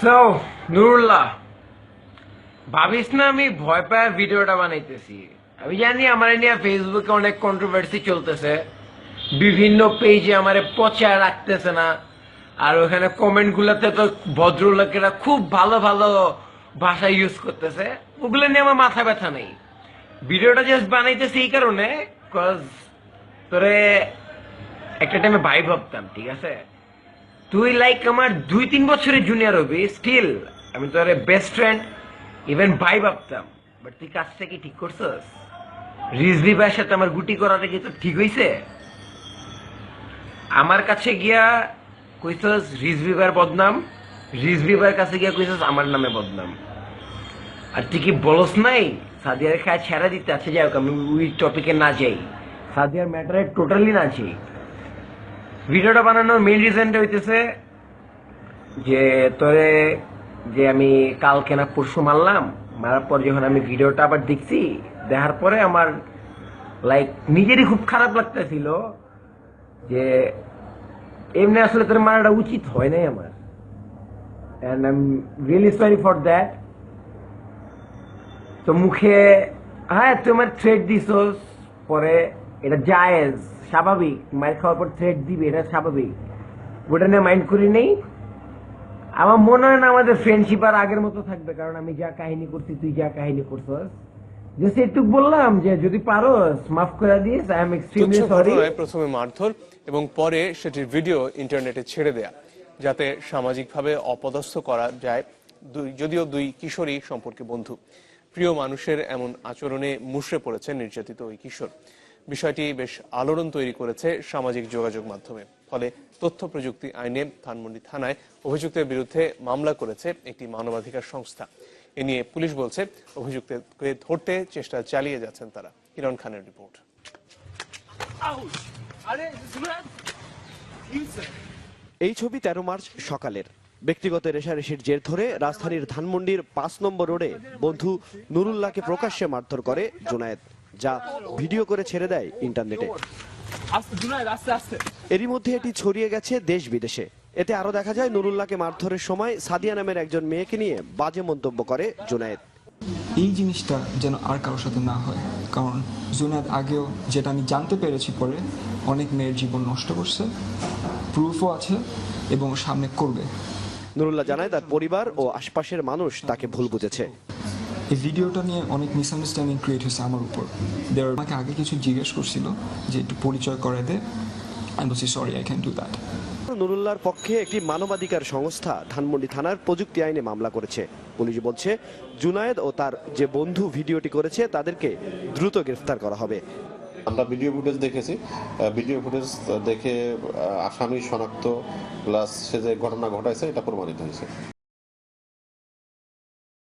So Nurullah ভাবিস না আমি ভয় পায় ভিডিওটা বানাইতেছি? আমি জানি আমার নিয়ে ফেসবুকে অনেক কন্ট্রোভার্সি চলতেছে। বিভিন্ন পেজে আমারে পচা রাখতেছে না। আর ওখানে কমেন্ট গুলাতে তো ভদ্রলোকেরা খুব ভালো ভালো ভাষা ইউজ করতেছে। ওগুলো নিয়ে আমার মাথা ব্যথা নেই। ভিডিওটা জাস্ট বানাইতেছি এই কারণে কজ তোরে একটা টাইমে ভাই ভাবতাম, ঠিক আছে? তুই লাইক আমার দুই তিন বছরের জুনিয়র হবি স্টিল আমি তোর বেস্ট ফ্রেন্ড ইভেন ভাই ভাবতাম। বাট তুই কাজটা কি ঠিক করছস? রিজভি ভাইয়ের সাথে আমার গুটি করাটা কি তো ঠিক হইছে? আমার কাছে গিয়া কইছস রিজভি ভাইয়ের বদনাম। রিজভি ভাইয়ের কাছে গিয়া কইছস, আমার নামে বদনাম। আর তুই কি বলস নাই, সাদিয়ার খায় ছেড়া দিতে আছে, যাই হোক, আমি ওই টপিকে না যাই। সাদিয়ার ম্যাটারে টোটালি না যাই। ভিডিওটা বানানোর মেইন রিজনটা হইতেছে যে তোরে যে আমি কালকে না পরশু মারলাম, মারার পর যখন আমি ভিডিওটা আবার দেখছি, দেখার পরে আমার লাইক নিজেরই খুব খারাপ লাগতেছিল যে এমনি আসলে তোর মারাটা উচিত হয় নাই আমার। And I really sorry for that তো মুখে হ্যাঁ তুই আমার থ্রেড দিছস। পরে এটা জায়েজ। স্বাভাবিক মায়ের খাওয়ার পর থ্রেড দিবে এটা স্বাভাবিক। ওটা নিয়ে মাইন্ড করি নেই। আমার মনে হয় না আমাদের ফ্রেন্ডশিপ আর আগের মতো থাকবে কারণ আমি যা কাহিনী করছি তুই যা কাহিনী করছস। যে সেটুক বললাম যে যদি পারোস মাফ করে দিস আই এম এক্সট্রিমলি সরি প্রথমে মারধর এবং পরে সেটির ভিডিও ইন্টারনেটে ছেড়ে দেয়া যাতে সামাজিকভাবে অপদস্থ করা যায়। যদিও দুই কিশোরী সম্পর্কে বন্ধু। প্রিয় মানুষের এমন আচরণে মুষড়ে পড়েছে নির্যাতিত ওই কিশোর। বিষয়টি বেশ আলোড়ন তৈরি করেছে সামাজিক যোগাযোগ মাধ্যমে। ফলে তথ্য প্রযুক্তি আইনে ধানমন্ডি থানায় অভিযুক্তের বিরুদ্ধে মামলা করেছে একটি মানবাধিকার সংস্থা। এ নিয়ে পুলিশ বলছে অভিযুক্তকে ধরতে চেষ্টা চালিয়ে যাচ্ছেন তারা। কিরণ খানের রিপোর্ট। এই ছবি তেরো মার্চ সকালের। ব্যক্তিগত রেশারেশির জের ধরে রাজধানীর ধানমন্ডির পাঁচ নম্বর রোডে বন্ধু নুরুল্লাহকে প্রকাশ্যে মারধর করে জুনায়েদ। যা ভিডিও করে ছেড়ে দেয় ইন্টারনেটে। আস্তে জুনায়েদ আস্তে আস্তে। এরই মধ্যে এটি ছড়িয়ে গেছে দেশ বিদেশে এতে আরও দেখা যায় নুরুল্লাহকে মারধরের সময় সাদিয়া নামের একজন মেয়েকে নিয়ে বাজে মন্তব্য করে জুনায়েদ। এই জিনিসটা যেন আর কারোর সাথে না হয় কারণ জুনাদ আগেও যেটা আমি জানতে পেরেছি পরে অনেক মেয়ের জীবন নষ্ট করছে প্রুফও আছে এবং সামনে করবে। নুরুল্লাহ জানায় তার পরিবার ও আশপাশের মানুষ তাকে ভুল বুঝেছে। এই ভিডিওটা নিয়ে অনেক মিসআন্ডারস্ট্যান্ডিং ক্রিয়েট হয়েছে আমার উপর। দেওয়ার আমাকে আগে কিছু জিজ্ঞেস করছিল যে একটু পরিচয় করে দে। আমি বলছি sorry I can do that নুরুল্লাহর পক্ষে একটি মানবাধিকার সংস্থা ধানমন্ডি থানার প্রযুক্তি আইনে মামলা করেছে। পুলিশ বলছে জুনায়েদ ও তার যে বন্ধু ভিডিওটি করেছে তাদেরকে দ্রুত গ্রেফতার করা হবে। আমরা ভিডিও ফুটেজ দেখেছি। ভিডিও ফুটেজ দেখে আসামি শনাক্ত প্লাস সে যে ঘটনা ঘটাইছে এটা প্রমাণিত হয়েছে।